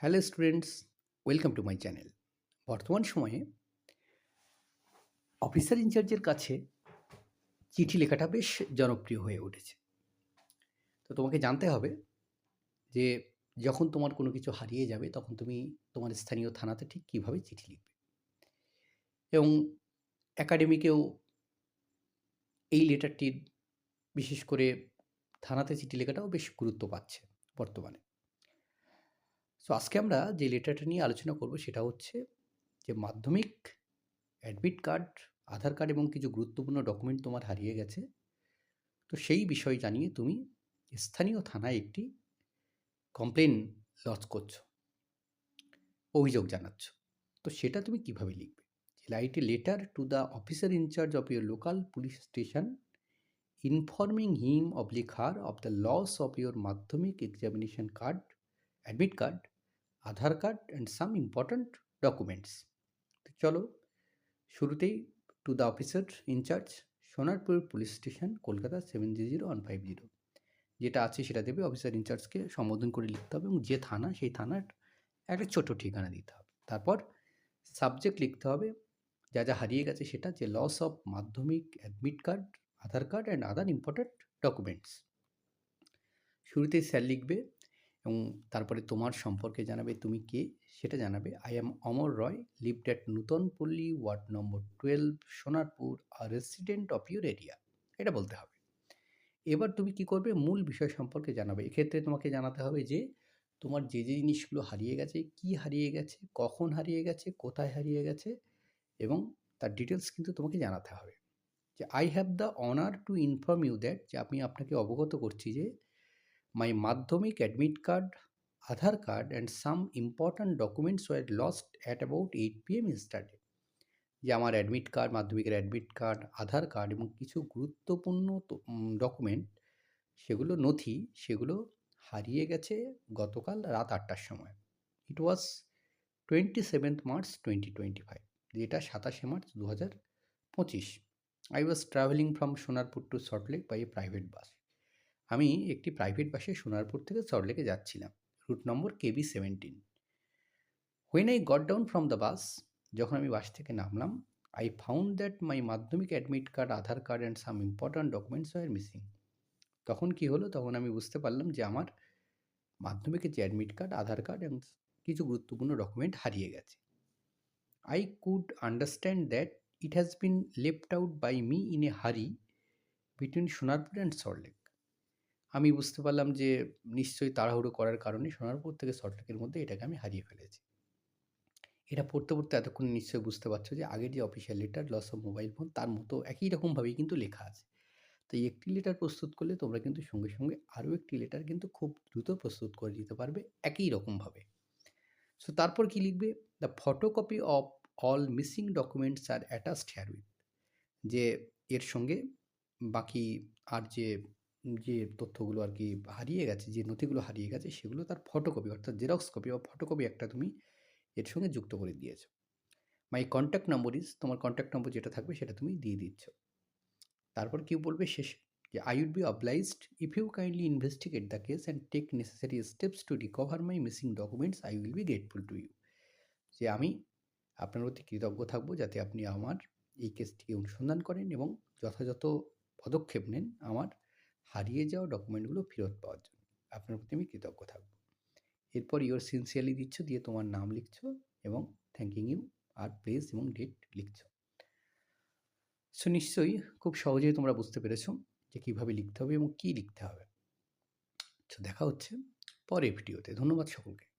Hello students, welcome to my channel. বর্তমান সময়ে officer ইনচার্জের কাছে চিঠি লেখাটা বেশ জনপ্রিয় হয়ে উঠেছে। তো তোমাকে জানতে হবে যে যখন তোমার কোনো কিছু হারিয়ে যাবে, তখন তুমি তোমার স্থানীয় থানাতে ঠিক কীভাবে চিঠি লিখবে? এবং একাডেমিকেও এই লেটারটির বিশেষ করে থানাতে চিঠি লেখাটাও বেশ গুরুত্ব পাচ্ছে বর্তমানে। সো আজকে আমরা যে লেটারটা নিয়ে আলোচনা করব সেটা হচ্ছে যে মাধ্যমিক অ্যাডমিট কার্ড আধার কার্ড এবং কিছু গুরুত্বপূর্ণ ডকুমেন্ট তোমার হারিয়ে গেছে। তো সেই বিষয় জানিয়ে তুমি স্থানীয় থানায় একটি কমপ্লেন লজ করছ, অভিযোগ জানাচ্ছ। তো সেটা তুমি কীভাবে লিখবে? Write a letter to the officer in charge of your local police station informing him oblique her of the loss of your Madhyamik examination card admit card Aadhaar card and some important documents চলো, শুরুতেই to the officer in charge Sonarpur police station Kolkata seven G zero one five zero যেটা আছে সেটা দেবে officer ইনচার্জকে সম্বোধন করে লিখতে হবে এবং যে থানা, সেই থানার একটা ছোট ঠিকানা দিতে হবে। তারপর সাবজেক্ট লিখতে হবে, যা যা হারিয়ে গেছে সেটা, যে loss of Madhyamik admit card Aadhaar card and other important documents শুরুতেই স্যার লিখবে এবং তারপরে তোমার সম্পর্কে জানাবে তুমি কে সেটা জানাবে। I am Amar Roy lived at Nutan Palli ward number twelve Sonarpur R resident of your area এটা বলতে হবে। এবার তুমি কি করবে? মূল বিষয় সম্পর্কে জানাবে। এক্ষেত্রে তোমাকে জানাতে হবে যে, তোমার যে যে জিনিসগুলো হারিয়ে গেছে, কি হারিয়ে গেছে, কখন হারিয়ে গেছে, কোথায় হারিয়ে গেছে এবং তার ডিটেলস কিন্তু তোমাকে জানাতে হবে। যে I have the honour to inform you that যে, আমি আপনাকে অবগত করছি যে My Madhyamik admit card, Aadhaar card, and some important documents were lost at about 8 pm yesterday. যে আমার অ্যাডমিট কার্ড মাধ্যমিকের অ্যাডমিট কার্ড আধার কার্ড এবং কিছু গুরুত্বপূর্ণ ডকুমেন্ট সেগুলো নথি সেগুলো হারিয়ে গেছে গতকাল রাত আটটার সময়। It was twenty seventh March twenty twenty five যেটা সাতাশে মার্চ দু হাজার পঁচিশ। I was travelling from Sonarpur to Salt Lake by a private bus আমি একটি প্রাইভেট বাসে সোনারপুর থেকে সল্টলেকে যাচ্ছিলাম। Route number KB seventeen when I got down from the bus যখন আমি বাস থেকে নামলাম I found that my Madhyamik admit card Aadhaar card and some important documents are missing তখন কি হলো? তখন আমি বুঝতে পারলাম যে আমার মাধ্যমিকের যে অ্যাডমিট কার্ড আধার কার্ড এবং কিছু গুরুত্বপূর্ণ ডকুমেন্ট হারিয়ে গেছে। I could understand that it has been left out by me in a hurry between Sonarpur and Salt Lake আমি বুঝতে পারলাম যে, নিশ্চয়ই তাড়াহুড়ো করার কারণে সোনারপুর থেকে সল্টলেকের মধ্যে এটাকে আমি হারিয়ে ফেলেছি। এটা পড়তে পড়তে এতক্ষণ নিশ্চয়ই বুঝতে পারছ যে, আগের যে official letter loss of mobile phone তার মতো একই রকমভাবেই কিন্তু লেখা আছে। তো এই একটি লেটার প্রস্তুত করলে তোমরা কিন্তু সঙ্গে সঙ্গে আরও একটি লেটার কিন্তু খুব দ্রুত প্রস্তুত করে দিতে পারবে একই রকমভাবে। সো তারপর কি লিখবে? The photocopy of all missing documents are attached here with যে, এর সঙ্গে বাকি আর যে যে তথ্যগুলো আর কি হারিয়ে গেছে, যে নথিগুলো হারিয়ে গেছে, সেগুলো তার ফটোকপি অর্থাৎ জেরক্স কপি বা ফটোকপি একটা তুমি এর সঙ্গে যুক্ত করে দিয়েছ। মাই কন্ট্যাক্ট নম্বর ইজ তোমার কন্ট্যাক্ট নম্বর যেটা থাকবে সেটা তুমি দিয়ে দিচ্ছ। তারপর কি বলবে শেষে? যে I would be obliged if you kindly investigate the case and take necessary steps to recover my missing documents I will be grateful to you যে, আমি আপনার প্রতি কৃতজ্ঞ থাকব যাতে আপনি আমার এই কেসটিকে অনুসন্ধান করেন এবং যথাযথ পদক্ষেপ নেন আমার হারিয়ে যাওয়া ডকুমেন্টগুলো ফেরত পাওয়ার জন্য। আপনার প্রতি আমি কৃতজ্ঞ থাকব। এরপর ইওর সিনসিয়ারলি দিচ্ছ, দিয়ে তোমার নাম লিখছ এবং থ্যাংকিং ইউ আর প্লেস এবং ডেট লিখছ। সো নিশ্চয়ই খুব সহজেই তোমরা বুঝতে পেরেছ যে কীভাবে লিখতে হবে এবং কী লিখতে হবে। তো দেখা হচ্ছে পরের ভিডিওতে ধন্যবাদ সকলকে।